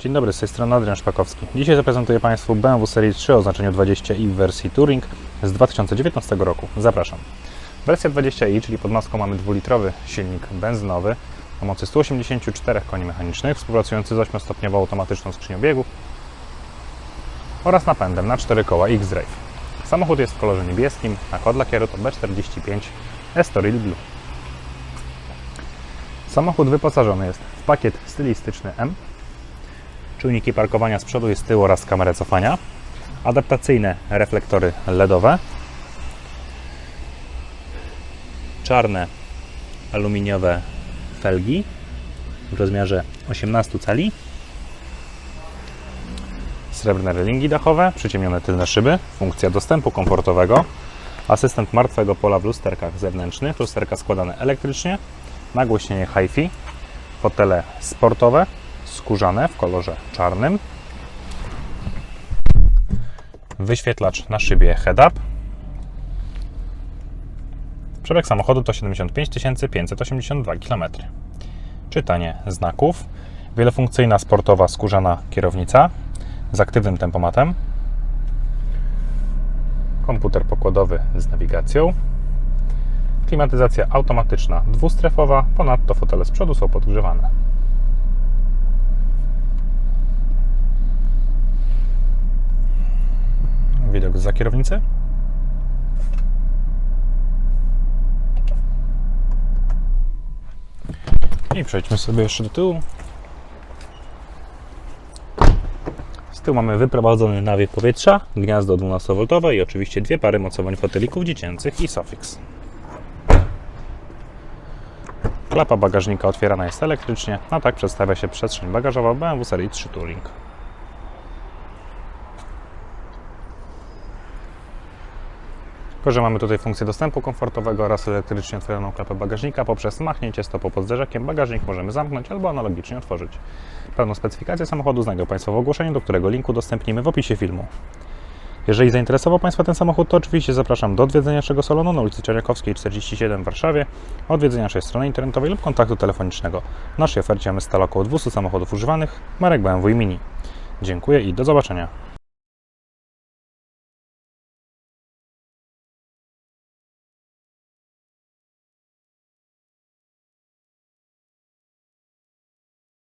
Dzień dobry, z tej strony Adrian Szpakowski. Dzisiaj zaprezentuję Państwu BMW Serii 3 o oznaczeniu 20i w wersji Touring z 2019 roku. Zapraszam. Wersja 20i, czyli pod maską mamy dwulitrowy silnik benzynowy o mocy 184 koni mechanicznych, współpracujący z 8-stopniową automatyczną skrzynią biegów oraz napędem na 4 koła X-Drive. Samochód jest w kolorze niebieskim, a kod lakieru to B45 Estoril Blue. Samochód wyposażony jest w pakiet stylistyczny M, czujniki parkowania z przodu i z tyłu oraz kamerę cofania, adaptacyjne reflektory LEDowe, czarne aluminiowe felgi w rozmiarze 18 cali, srebrne relingi dachowe, przyciemnione tylne szyby, funkcja dostępu komfortowego, asystent martwego pola w lusterkach zewnętrznych, lusterka składane elektrycznie, nagłośnienie HiFi, fotele sportowe, skórzane w kolorze czarnym, wyświetlacz na szybie head-up. Przebieg samochodu to 75 582 km. Czytanie znaków, wielofunkcyjna sportowa skórzana kierownica z aktywnym tempomatem, komputer pokładowy z nawigacją, klimatyzacja automatyczna dwustrefowa, ponadto fotele z przodu są podgrzewane. Widok za kierownicy. I przejdźmy sobie jeszcze do tyłu. Z tyłu mamy wyprowadzony nawiew powietrza, gniazdo 12V i oczywiście dwie pary mocowań fotelików dziecięcych i Sofix. Klapa bagażnika otwierana jest elektrycznie, a tak przedstawia się przestrzeń bagażowa BMW serii 3 Touring. Tylko, że mamy tutaj funkcję dostępu komfortowego oraz elektrycznie otwieraną klapę bagażnika. Poprzez machnięcie stopą pod zderzakiem bagażnik możemy zamknąć albo analogicznie otworzyć. Pełną specyfikację samochodu znajdą Państwo w ogłoszeniu, do którego linku udostępnimy w opisie filmu. Jeżeli zainteresował Państwa ten samochód, to oczywiście zapraszam do odwiedzenia naszego salonu na ulicy Czerniakowskiej 47 w Warszawie, odwiedzenia naszej strony internetowej lub kontaktu telefonicznego. W naszej ofercie mamy stale około 200 samochodów używanych, marek BMW i Mini. Dziękuję i do zobaczenia.